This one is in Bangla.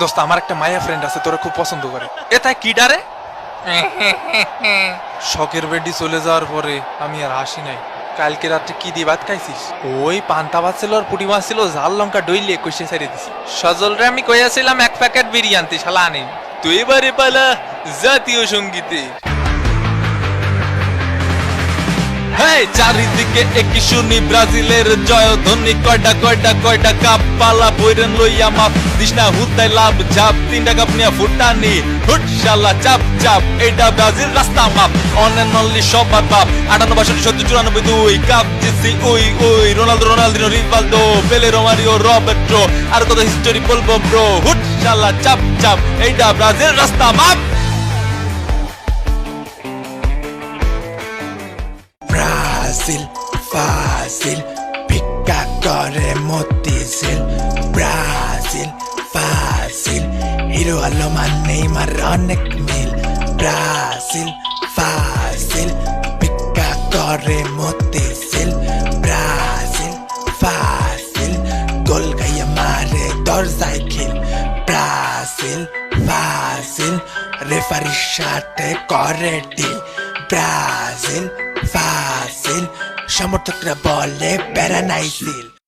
দোস্ত, আমার একটা মায়া ফ্রেন্ড আছে, তোরা খুব পছন্দ করে। এটা কি ডারে? শখের বেডি চলে যাওয়ার পরে আমি আর হাসি নাই। কালকে রাত্রে কি দিয়ে ভাত খাইছিস? ওই পান্তা ভাত ছিল আর পুটি মাছ ছিল, ঝাল লঙ্কা ডইলে কষে ছেড়ে দিছি। সজল রে, আমি কইয়াছিলাম, এক প্যাকেট বিরিয়ানি শালা আনি তুই এবারে পালা জাতীয় সঙ্গীতে। হেই চারিদিকে একই শুনি, ব্রাজিলের জয় ধ্বনি। কয়টা কয়টা কয়টা কাপ পালা বইরেন লইয়া মাপ। দিশনা হুতাই লাভ, ঝাপ, তিনটা কাপ নিয়া ফুটানি। হুট চাপ চাপ এটা ব্রাজিল রাস্তা মাপ। অন অনলি সবার বাপ আটান্ন বাষট্টি, সত্তর, চুরানব্বই দুই, cup জিতছি, we we. Ronaldo, Ronaldinho, Rivaldo, Pele, Romario, Roberto. আর কত হিস্টোরি বলব ব্রো হুট চাপ চাপ এইটা ব্রাজিল রাস্তা মাপ। ব্রাজিল ফাজিল ভিক্ষা করে মতিঝিল, ব্রাজিল ফাজিল হিরো আলম আর নেইমার অনেক মিল, ব্রাজিল ফাজিল ভিক্ষা করে মতিঝিল, ব্রাজিল ফাজিল গোল গাইয়া মারে দরজায় খিল, ব্রাজিল ফাজিল রেফারির সাথে করে ডিল ব্রাজিল ফাজিল সমর্থকরা বলে প্যারানাইজিল